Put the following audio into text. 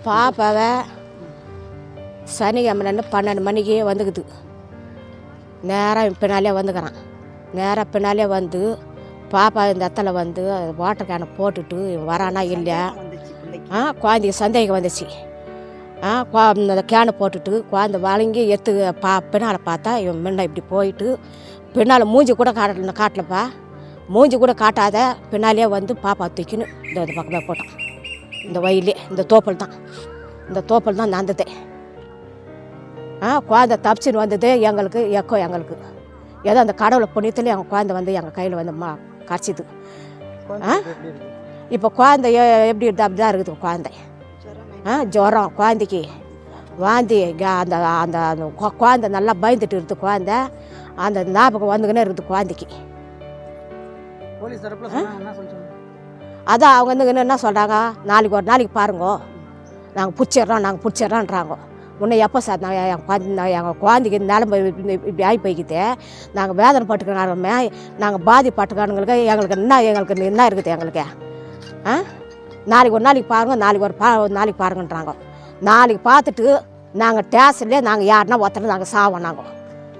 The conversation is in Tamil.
பாப்பாவை சனிக்கிழமை பன்னெண்டு மணிக்கே வந்துக்குது. நேராக பின்னாலே வந்துக்கிறான். நேராக பின்னாலே வந்து பாப்பா இந்த இடத்துல வந்து வாட்டர் கேனை போட்டுட்டு இவன் வரானா இல்லை ஆ குழந்தைக்கு சந்தேகம் வந்துச்சு. ஆ குழ இந்த கேனை போட்டுட்டு குழந்தை வழங்கி எத்து பா பின்னால் பார்த்தா இவன் முன்ன இப்படி போயிட்டு பின்னால் மூஞ்சி கூட காட்டல காட்டலப்பா. மூஞ்சி கூட காட்டாத பின்னாலே வந்து பாப்பா தூக்கின்னு இந்த பக்கமே போட்டான். இந்த வயலே இந்த தோப்பல் தான் இந்த தோப்பல் தான் நடந்ததே ஆ குழந்தை தப்பிச்சுன்னு வந்தது எங்களுக்கு எக்கோ எங்களுக்கு. ஏதோ அந்த கடவுளை புண்ணியத்தில் எங்கள் குழந்தை வந்து எங்கள் கையில் வந்து மா கரைச்சிது. ஆ? இப்போ குழந்தை எப்படி இருக்குது அப்படி தான் இருக்குது குழந்தை. ஆ ஜுரம். குழந்தைக்கு வாந்தி அந்த அந்த குழந்தை நல்லா பயந்துட்டு இருக்குது குழந்தை. அந்த ஞாபகம் வந்துக்கினே இருக்குது குழந்தைக்கு. அதான் அவங்க வந்து என்ன சொல்கிறாங்க நாளைக்கு ஒரு நாளைக்கு பாருங்க. நாங்கள் பிடிச்சிட்றோம் நாங்கள் பிடிச்சிட்றோன்றாங்க. உன்னை எப்போ சார் நான் என் குழந்தை எங்கள் குழந்தைக்கு நிலம்பு இப்படி இப்படி ஆகி போய்க்குது நாங்கள் வேதனை பட்டுக்கிறாருமே நாங்கள் பாதிப்பட்டுக்கானுங்களுக்கு எங்களுக்கு என்ன எங்களுக்கு என்ன இருக்குது எங்களுக்கு? ஆ? நாளைக்கு ஒரு நாளைக்கு பாருங்கள் நாளைக்கு ஒரு பா ஒரு நாளைக்கு பாருங்கன்றாங்க. நாளைக்கு பார்த்துட்டு நாங்கள் டேஷன்லேயே நாங்கள் யாருன்னா ஒருத்தர் நாங்கள் சாவோம் நாங்கள்